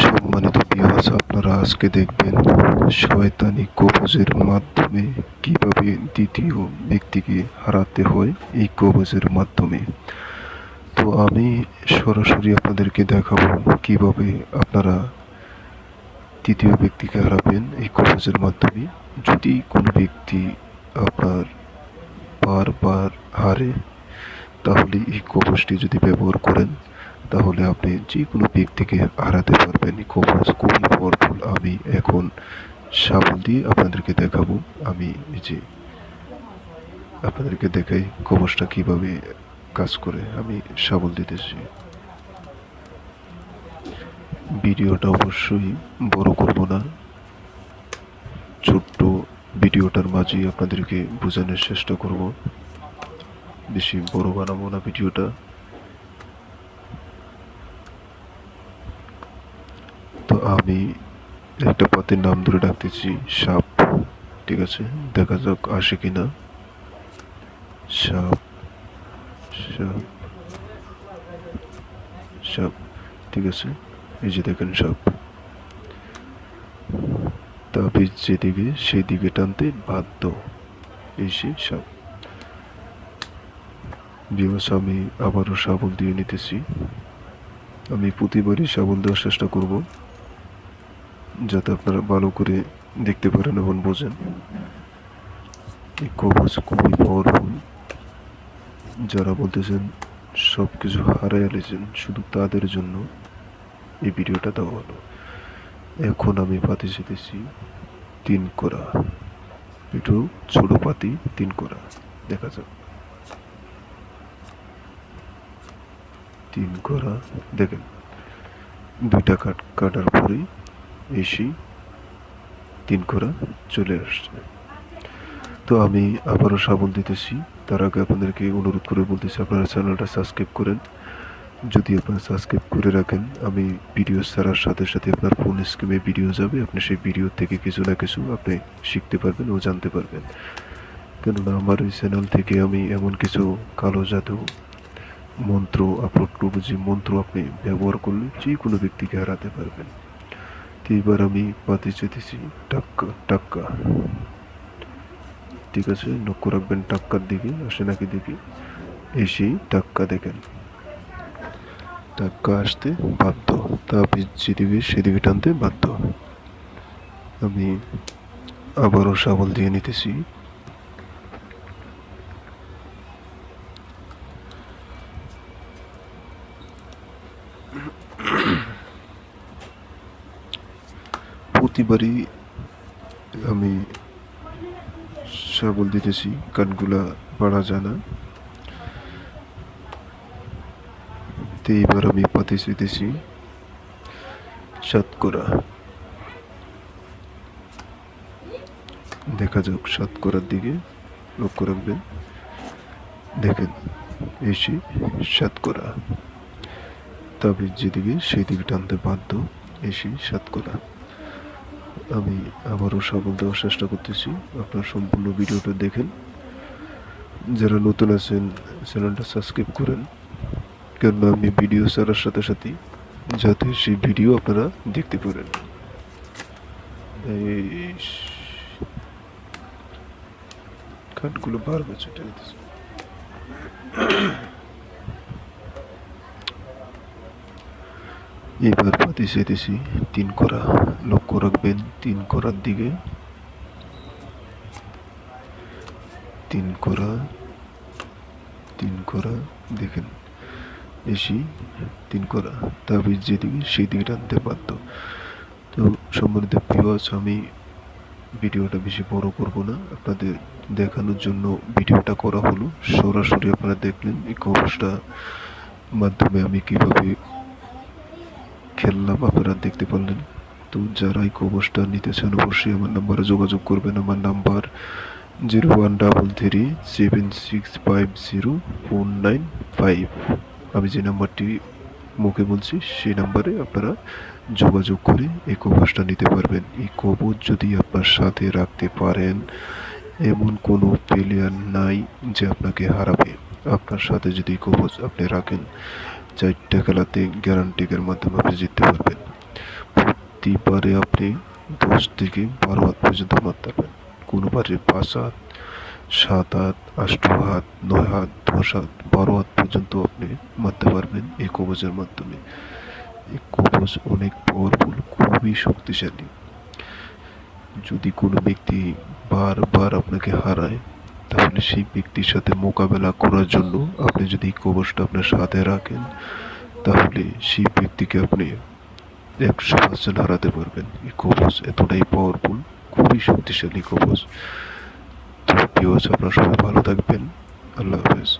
সম্মানিত বিহাস আপনারা আজকে দেখবেন শয়তানি কবজের মাধ্যমে কীভাবে দ্বিতীয় ব্যক্তিকে হারাতে হয় এই কবজের মাধ্যমে। তো আমি সরাসরি আপনাদেরকে দেখাবো কীভাবে আপনারা তৃতীয় ব্যক্তিকে হারাবেন এই কবজের মাধ্যমে। যদি কোনো ব্যক্তি আপনার বারবার হারে, তাহলে এই কবজটি যদি ব্যবহার করেন তাহলে আপনি যে কোনো ব্যক্তিকে হারাতে পারবেন। কবজ খুবই পাওয়ারফুল আমি এখন সাবল দিয়ে আপনাদেরকে দেখাবো। আমি যে আপনাদেরকে দেখাই কবজটা কীভাবে কাজ করে। আমি সাবল দিতেছি। ভিডিওটা অবশ্যই বড় করব না। ছোট্ট ভিডিওটার মাঝেই আপনাদেরকে বোঝানোর চেষ্টা করব। বেশি বড় বানাবো না ভিডিওটা তো আমি একটা পাতির নাম ধরে ডাকতেছি, সাপ। ঠিক আছে? দেখা যাক আসে কিনা। সাপ সাপ সাপ। ঠিক আছে? এই যে দেখেন সাপ। তাবিজ যেদিকে সেই দিকে টানতে বাধ্য। এই সে সাপ। বিবাস আমি আবারও সাবল দিয়ে নিতেছি। আমি প্রতিবারই সাবল দেওয়ার চেষ্টা করব। যাতে আপনারা ভালো করে দেখতে পারেন এবং বোঝেন। এই কবচ খুবই পাওয়ারফুল যারা বলতেছেন সব কিছু হারাই আলেছেন শুধু তাদের জন্য এই ভিডিওটা দেওয়া হলো। এখন আমি পাতি যেতেছি তিন করা। একটু ছোট পাতি তিন করা। দেখা যাক। তিন করা। দেখেন, দুইটা কাট কাটার পরেই এসি তিন করা চলে আসছে। তো আমি আবারও সাবল দিতেছি। তার আগে আপনাদেরকে অনুরোধ করে বলতেছি, আপনারা চ্যানেলটা সাবস্ক্রাইব করেন। যদি আপনারা সাবস্ক্রাইব করে রাখেন, আমি ভিডিও ছাড়ার সাথে সাথে আপনার ফোন স্ক্রিমে ভিডিও যাবে। আপনি সেই ভিডিও থেকে কিছু না কিছু আপনি শিখতে পারবেন ও জানতে পারবেন। কেননা আমার এই চ্যানেল থেকে আমি এমন কিছু কালো জাদু মন্ত্র আপলোড করব, যে মন্ত্র আপনি ব্যবহার করলে যে কোনো ব্যক্তিকে হারাতে পারবেন। তো এবার আমি পাতে যেতেছি। টাক্কা টাক্কা। ঠিক আছে, লক্ষ্য রাখবেন টাক্কার দিকে, আসে নাকি দেখি। এসেই টাক্কা দেখেন। টাক্কা আসতে বাধ্য। তা যেদিকে, সেদিকে টানতে বাধ্য। আমি আবারও সাবল দিয়ে নিতেছি। প্রতিবারই আমি সাবল দিতেছি কানগুলা বাড়া যায় না। এইবার আমি পাতি দিতেছি সাতকরা। দেখা যাক সাতকরার দিকে, লক্ষ্য রাখবেন। দেখেন, এসে সাতকরা। তবে যেদিকে সেই দিকে টানতে বাধ্য, এসে সাতকরা। আমি আবারও সাবল দেওয়ার চেষ্টা করতেছি। আপনার সম্পূর্ণ ভিডিওটা দেখেন। যারা নতুন আছেন, চ্যানেলটা সাবস্ক্রাইব করেন। কেননা আমি ভিডিও ছাড়ার সাথে সাথে যাতে সেই ভিডিও আপনারা দেখতে পারেন। কাঠগুলো বারবার ছুটে যেতেছে এবার পাতি সেতেছি তিন করা লক্ষ্য রাখবেন, তিন করার দিকে। তিন করা তিন করা, দেখেন এসি তিন করা। তাবিজ যেদিকে সেই দিকে টানতে বাধ্য। তো সম্মানিত ভিউয়ার্স আমি ভিডিওটা বেশি বড় করব না। আপনাদের দেখানোর জন্য ভিডিওটা করা হলো। সরাসরি আপনারা দেখলেন এই কবচটা মাধ্যমে আমি কীভাবে খেললাম, আপনারা দেখতে পারলেন। তো যারা এই কবচটা নিতে চান, অবশ্যই আমার নাম্বারে যোগাযোগ করবেন। আমার number zero one double three, seven six five zero four nine five. আমি যে নাম্বারটি মুখে বলছি, সেই নাম্বারে আপনারা যোগাযোগ করে এই কবচটা নিতে পারবেন। এই কবচ যদি আপনার সাথে রাখতে পারেন, এমন কোনো প্লেয়ার নাই যে আপনাকে হারাবে। আপনার সাথে যদি কবচ আপনি রাখেন চারটা খেলাতে গ্যারান্টিকের মাধ্যমে আপনি জিততে পারবেন। প্রতিবারে আপনি দশ থেকে বারো হাত পর্যন্ত মারতে পারবেন কোনো বারে পাঁচ হাত সাত হাত আষ্ট হাত নয় হাত দশ হাত বারো হাত পর্যন্ত আপনি মারতে পারবেন এই কবচের মাধ্যমে। এই কবচ অনেক পাওয়ারফুল খুবই শক্তিশালী। যদি কোনো ব্যক্তি বারবার আপনাকে হারায় তাহলে সেই ব্যক্তির সাথে মোকাবেলা করার জন্য আপনি যদি এই কবচটা আপনার সাথে রাখেন, তাহলে সেই ব্যক্তিকে আপনি একশো পার্সেন্ট হারাতে পারবেন। এই কবচ এতটাই পাওয়ারফুল খুবই শক্তিশালী কবচ তো আপনারা সবাই ভালো থাকবেন। আল্লাহ হাফেজ।